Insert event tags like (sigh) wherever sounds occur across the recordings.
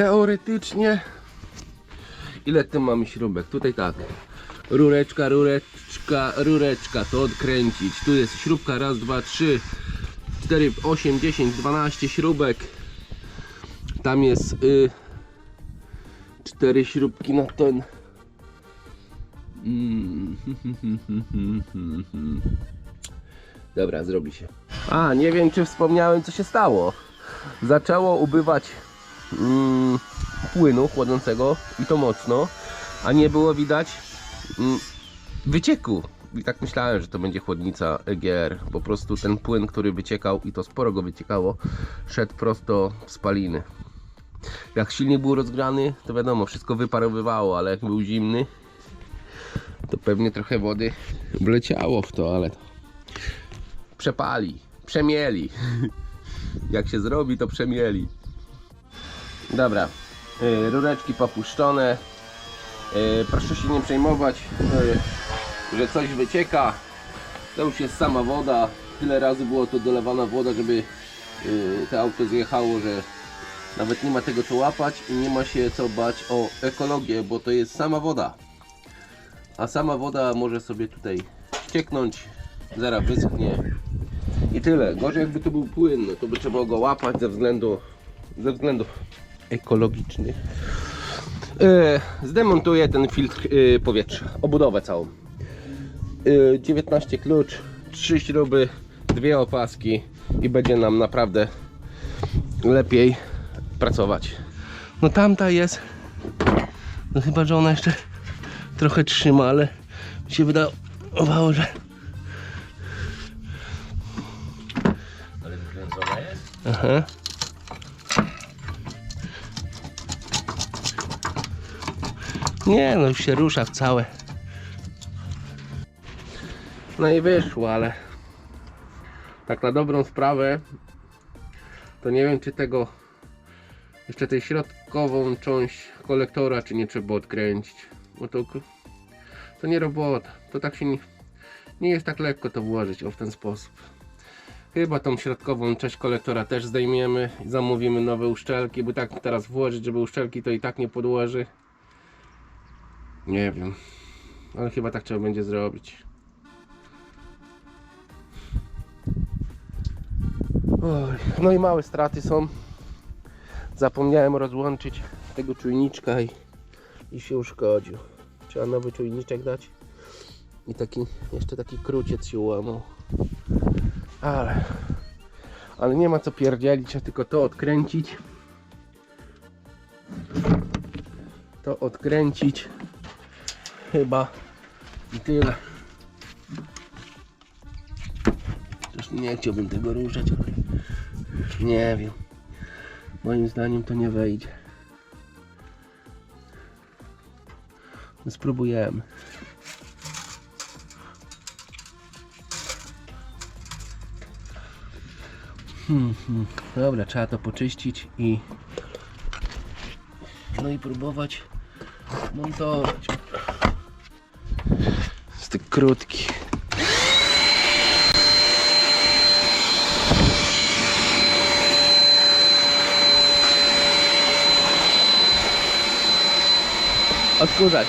teoretycznie ile tym mamy śrubek? Tutaj tak. Rureczka, rureczka, rureczka, to odkręcić. Tu jest śrubka, raz, dwa, trzy, cztery, osiem, dziesięć, dwanaście śrubek. Tam jest y, śrubki na ten. Dobra, zrobi się. A, nie wiem czy wspomniałem co się stało. Zaczęło ubywać płynu chłodzącego i to mocno, a nie było widać mm, wycieku. I tak myślałem, że to będzie chłodnica EGR. Po prostu ten płyn, który wyciekał i to sporo go wyciekało, szedł prosto w spaliny. Jak silnik był rozgrzany, to wiadomo, wszystko wyparowywało, ale jak był zimny, to pewnie trochę wody wleciało w to, ale przepali, przemieli. (laughs) Jak się zrobi, to przemieli. Dobra, y, rureczki popuszczone. Y, Proszę się nie przejmować, y, że coś wycieka. To już jest sama woda. Tyle razy było to dolewana woda, żeby to auto zjechało, że nawet nie ma tego co łapać i nie ma się co bać o ekologię, bo to jest sama woda. A sama woda może sobie tutaj ścieknąć, zaraz wyschnie i tyle. Gorzej jakby to był płyn, no to by trzeba go łapać ze względu ze względów ekologicznych. E, zdemontuję ten filtr e, powietrza, obudowę całą. E, 19 klucz, 3 śruby, dwie opaski i będzie nam naprawdę lepiej pracować. No tamta jest, no chyba, że ona jeszcze trochę trzyma, ale mi się wydawało, że Ale wykręcona jest? Aha. Nie, no już się rusza w całe. No i wyszło, ale tak na dobrą sprawę to nie wiem czy tego jeszcze tej środkową część kolektora czy nie trzeba odkręcić. Bo to, to nie robota. To tak się nie, nie jest tak lekko to włożyć o w ten sposób. Chyba tą środkową część kolektora też zdejmiemy i zamówimy nowe uszczelki, bo tak teraz włożyć, żeby uszczelki to i tak nie podłoży. Nie wiem, ale chyba tak trzeba będzie zrobić. Oj, no i małe straty są. Zapomniałem rozłączyć tego czujniczka i, i się uszkodził. Trzeba nowy czujniczek dać. I taki, jeszcze taki kruciec się ułamał. Ale, ale nie ma co pierdzielić, trzeba tylko to odkręcić. To odkręcić. Chyba i tyle. Też nie chciałbym tego ruszać, ale nie wiem. Moim zdaniem to nie wejdzie. Spróbujemy. Hmm, hmm. Dobra, trzeba to poczyścić i no i próbować montować. Tak krótki. Odkurzać.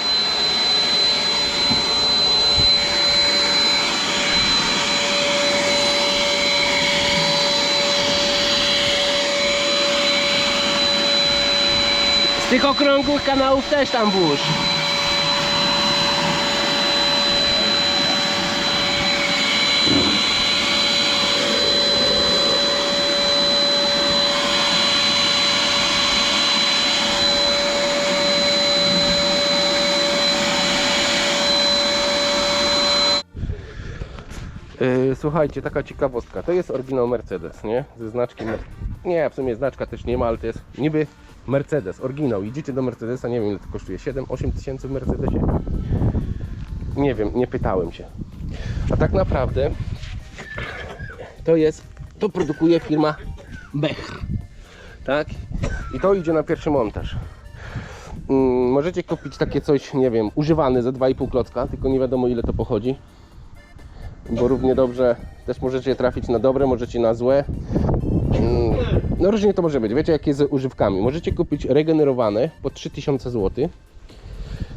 Z tych okrągłych kanałów też tam włóż. Słuchajcie, taka ciekawostka. To jest oryginał Mercedes, nie? Ze znaczkiem. Nie, w sumie znaczka też nie ma, ale to jest niby Mercedes, oryginał. Idziecie do Mercedesa, nie wiem ile to kosztuje, 7-8 tysięcy w Mercedesie. Nie wiem, nie pytałem się. A tak naprawdę to jest, to produkuje firma Bechr. Tak? I to idzie na pierwszy montaż. Mm, możecie kupić takie coś, nie wiem, używane za 2,5 klocka, tylko nie wiadomo ile to pochodzi bo równie dobrze też możecie trafić na dobre, możecie na złe. Mm, No różnie to może być. Wiecie, jakie z używkami. Możecie kupić regenerowane po 3000 zł.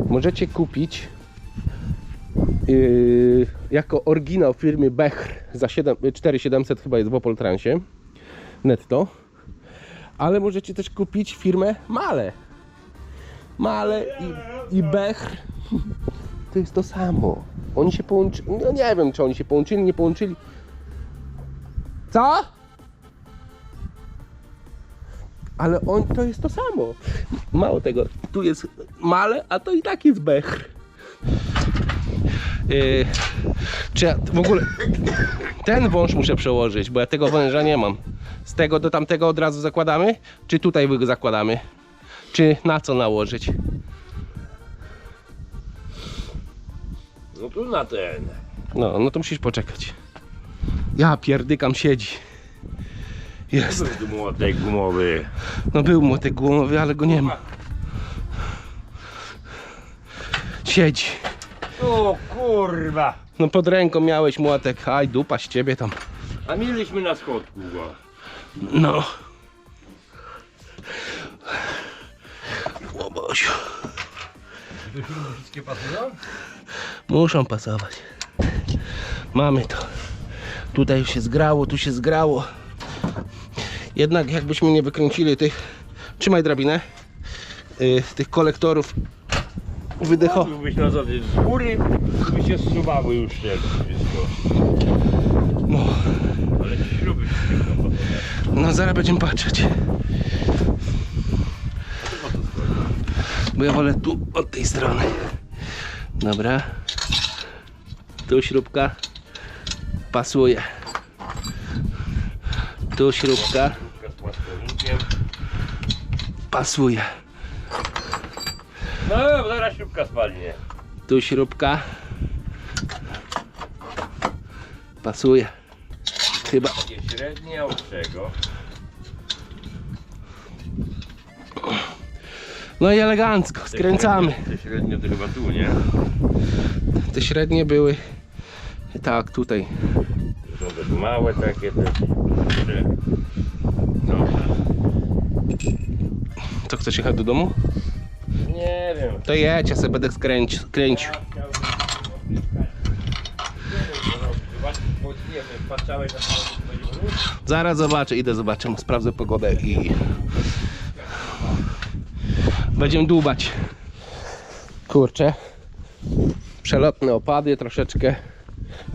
Możecie kupić yy, jako oryginał firmy Bechr za 7, 4700 chyba jest w Opol Transie netto. Ale możecie też kupić firmę Male. Male i, i to jest to samo. Oni się połączyli. No nie wiem, czy oni się połączyli, nie połączyli. Co? Ale on to jest to samo. Mało tego, tu jest male, a to i tak jest bechr. Yy, czy ja w ogóle ten wąż muszę przełożyć, bo ja tego węża nie mam. Z tego do tamtego od razu zakładamy? Czy tutaj go zakładamy? Czy na co nałożyć? No tu na ten. No, no to musisz poczekać. Ja pierdykam siedzi. Jest. Był tu młotek gumowy. No był młotek głowy, ale go nie ma. Siedzi. O kurwa. No pod ręką miałeś młotek. Aj, dupa z ciebie tam. A mieliśmy na schodku go. No. O Bosiu. Wszystkie pasują? Muszą pasować. Mamy to. Tutaj już się zgrało, tu się zgrało. Jednak jakbyśmy nie wykręcili tych... Trzymaj drabinę. Yy, tych kolektorów wydecho... Byłbyś na zasadzie z góry, by się zsuwały już się wszystko. No, Ale śruby wszystkie no zaraz będziemy patrzeć. Bo ja wolę tu od tej strony. Dobra. Tu śrubka pasuje. Tu śrubka pasuje. No, zaraz śrubka spadnie. Tu śrubka pasuje. Chyba. Takie średnie, a od czego? No i elegancko, skręcamy. Te średnie to chyba tu, nie? Te średnie były tak tutaj. Też małe takie te. te- No, Co chcesz jechać do domu? nie wiem. To jedź, ja sobie będę skręć, kręcił. Zaraz zobaczę, idę zobaczę, sprawdzę pogodę i będziemy dłubać. Kurczę, przelotne opady troszeczkę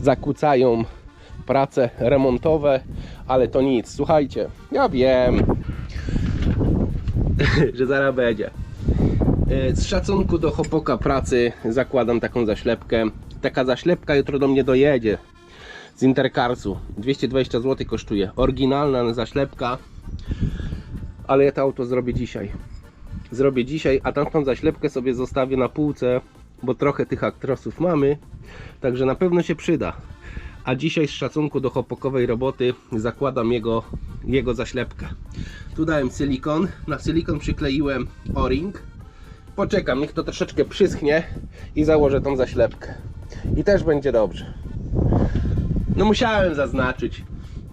zakłócają prace remontowe, ale to nic. Słuchajcie, ja wiem, (laughs) że zaraz będzie. E, Z szacunku do chłopoka pracy zakładam taką zaślepkę. Taka zaślepka jutro do mnie dojedzie z Intercarsu. 220 zł kosztuje. Oryginalna zaślepka, ale ja to auto zrobię dzisiaj. Zrobię dzisiaj, a tamtą zaślepkę sobie zostawię na półce, bo trochę tych aktrosów mamy, także na pewno się przyda. A dzisiaj z szacunku do chłopokowej roboty zakładam jego, jego zaślepkę. Tu dałem silikon, na silikon przykleiłem o-ring. Poczekam, niech to troszeczkę przyschnie i założę tą zaślepkę. I też będzie dobrze. No musiałem zaznaczyć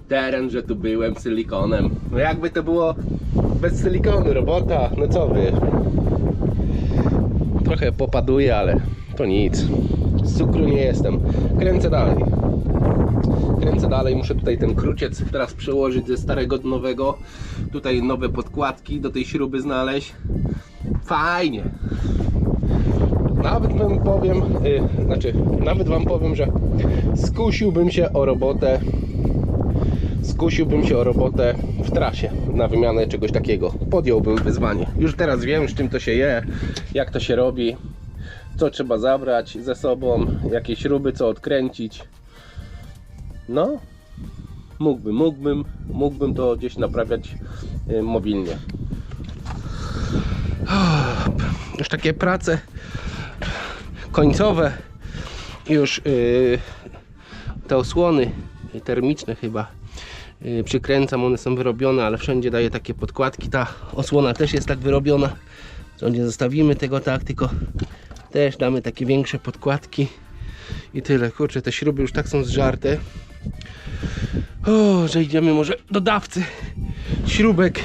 teren, że tu byłem silikonem. No jakby to było bez silikonu robota, no co wy. Trochę popaduje, ale to nic. Z cukru nie jestem. Kręcę dalej. Kręcę dalej, muszę tutaj ten kruciec teraz przełożyć ze starego do nowego. Tutaj nowe podkładki do tej śruby znaleźć. Fajnie. Nawet wam powiem, y, znaczy, nawet wam powiem, że skusiłbym się o robotę, skusiłbym się o robotę w trasie na wymianę czegoś takiego. Podjąłbym wyzwanie. Już teraz wiem, z czym to się je, jak to się robi, co trzeba zabrać ze sobą, jakie śruby, co odkręcić. No, mógłbym, mógłbym, mógłbym to gdzieś naprawiać y, mobilnie. Już takie prace końcowe już yy, te osłony termiczne chyba przykręcam, one są wyrobione, ale wszędzie daję takie podkładki, ta osłona też jest tak wyrobiona to nie zostawimy tego tak, tylko też damy takie większe podkładki i tyle, kurczę, te śruby już tak są zżarte o, że idziemy może do dawcy śrubek.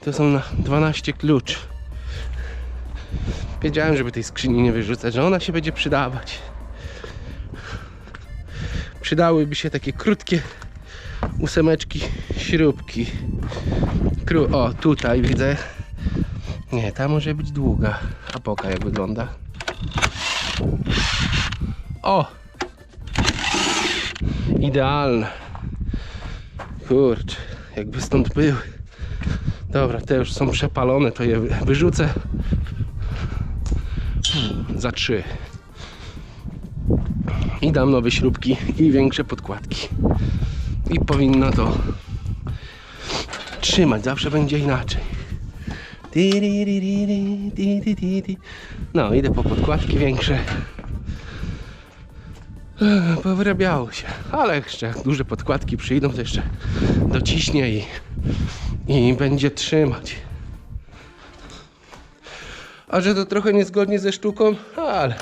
To są na 12 klucz. Wiedziałem, żeby tej skrzyni nie wyrzucać, że ona się będzie przydawać. Przydałyby się takie krótkie ósemeczki, śrubki. Kró o, tutaj widzę. Nie, ta może być długa. A poka jak wygląda. O! Idealne. Kurczę, jakby stąd były. Dobra, te już są przepalone, to je wy- wyrzucę. Hmm, Za trzy. I dam nowe śrubki i większe podkładki. I powinno to trzymać, zawsze będzie inaczej. No, idę po podkładki większe. Powyrabiało się, ale jeszcze jak duże podkładki przyjdą, to jeszcze dociśnie i, i będzie trzymać. A że to trochę niezgodnie ze sztuką, ale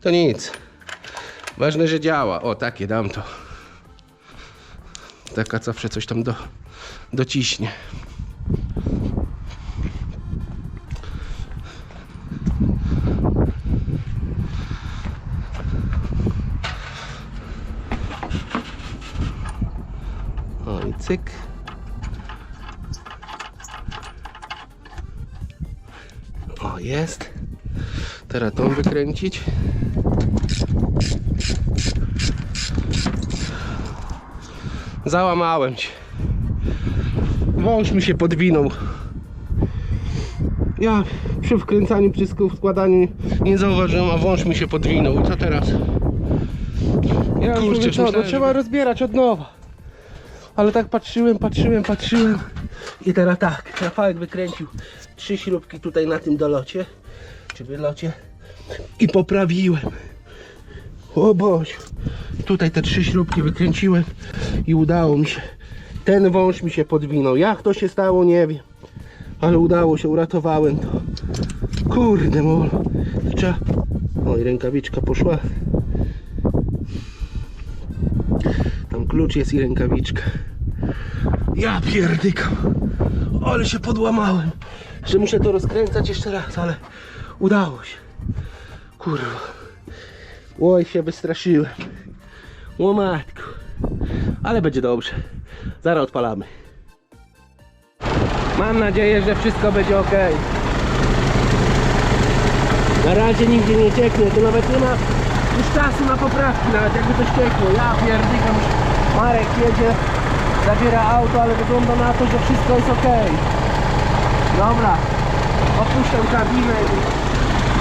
to nic. Ważne, że działa. O, takie dam to. Taka zawsze coś tam do, dociśnie. O i cyk. O jest. Teraz tą wykręcić. Załamałem się. Wąż mi się podwinął. Ja przy wkręcaniu, przy sku- składaniu nie zauważyłem, a wąż mi się podwinął. I co teraz? Ja Kurczę, Kurczę, co, myślałem, no że- trzeba rozbierać od nowa. Ale tak patrzyłem, patrzyłem, patrzyłem. I teraz tak, Rafałek wykręcił trzy śrubki tutaj na tym dolocie, czy wylocie i poprawiłem. O Boże, tutaj te trzy śrubki wykręciłem i udało mi się. Ten wąż mi się podwinął. Jak to się stało, nie wiem. Ale udało się, uratowałem to. Kurde mol. Oj, rękawiczka poszła. Tam klucz jest i rękawiczka. Ja pierdykam. Ale się podłamałem. Że muszę to rozkręcać jeszcze raz, ale udało się. Kurwa. Oj, się wystraszyłem. O. Ale będzie dobrze. Zaraz odpalamy. Mam nadzieję, że wszystko będzie ok. Na razie nigdzie nie cieknie, to nawet nie ma już czasu na poprawki, nawet jakby coś ciekło. Ja pierdykam, Marek jedzie, zabiera auto, ale wygląda na to, że wszystko jest ok. Dobra, opuszczam kabinę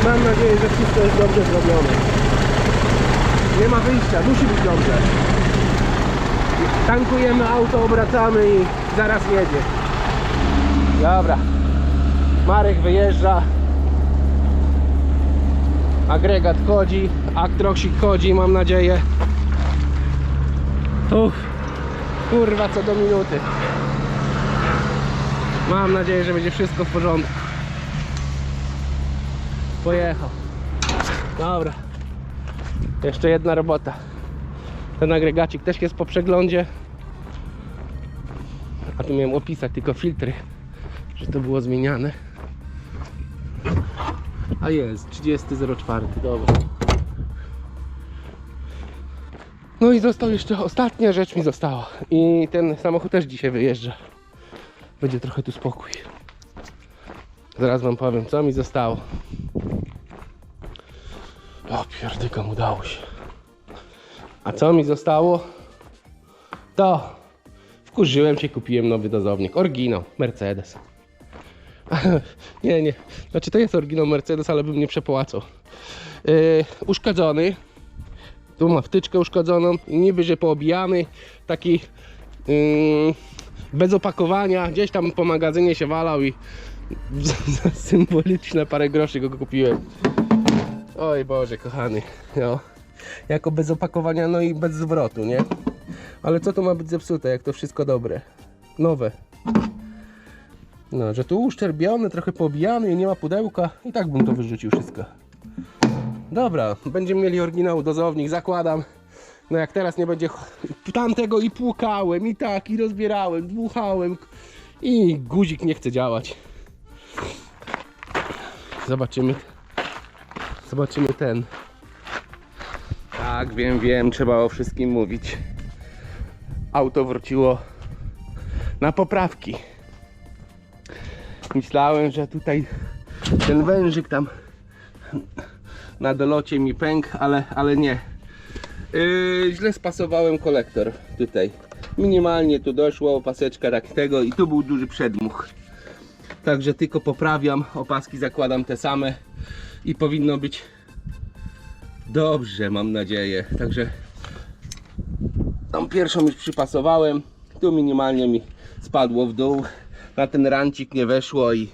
mam nadzieję, że wszystko jest dobrze zrobione. Nie ma wyjścia, musi być dobrze. Tankujemy auto, obracamy i zaraz jedzie. Dobra. Marek wyjeżdża. Agregat chodzi, aktroksik chodzi, mam nadzieję. Uff, kurwa co do minuty. Mam nadzieję, że będzie wszystko w porządku. Pojechał. Dobra. Jeszcze jedna robota. Ten agregacik też jest po przeglądzie. A tu miałem opisać tylko filtry, że to było zmieniane. A jest, 30.04, dobra. No i został jeszcze ostatnia rzecz mi została. I ten samochód też dzisiaj wyjeżdża. Będzie trochę tu spokój. Zaraz wam powiem, co mi zostało. O pierdykam, udało się. A co mi zostało? To wkurzyłem się, kupiłem nowy dozownik. Oryginał, Mercedes. (laughs) nie, nie. Znaczy to jest oryginał Mercedes, ale bym nie przepłacał. Yy, uszkodzony. Tu ma wtyczkę uszkodzoną. I niby, że poobijany. Taki yy, bez opakowania. Gdzieś tam po magazynie się walał i (laughs) za symboliczne parę groszy go kupiłem. Oj Boże, kochany. No. Jako bez opakowania, no i bez zwrotu, nie? Ale co tu ma być zepsute, jak to wszystko dobre? Nowe. No, że tu uszczerbiony, trochę pobijany nie ma pudełka. I tak bym to wyrzucił wszystko. Dobra, będziemy mieli oryginał dozownik, zakładam. No jak teraz nie będzie tamtego i płukałem, i tak, i rozbierałem, dmuchałem i guzik nie chce działać. Zobaczymy. Zobaczymy ten. Tak, wiem, wiem, trzeba o wszystkim mówić. Auto wróciło na poprawki. Myślałem, że tutaj ten wężyk tam na dolocie mi pękł, ale, ale nie. Yy, źle spasowałem kolektor tutaj. Minimalnie tu doszło, paseczka tak tego i tu był duży przedmuch. Także tylko poprawiam, opaski zakładam te same i powinno być dobrze, mam nadzieję. Także tą pierwszą już przypasowałem. Tu minimalnie mi spadło w dół. Na ten rancik nie weszło i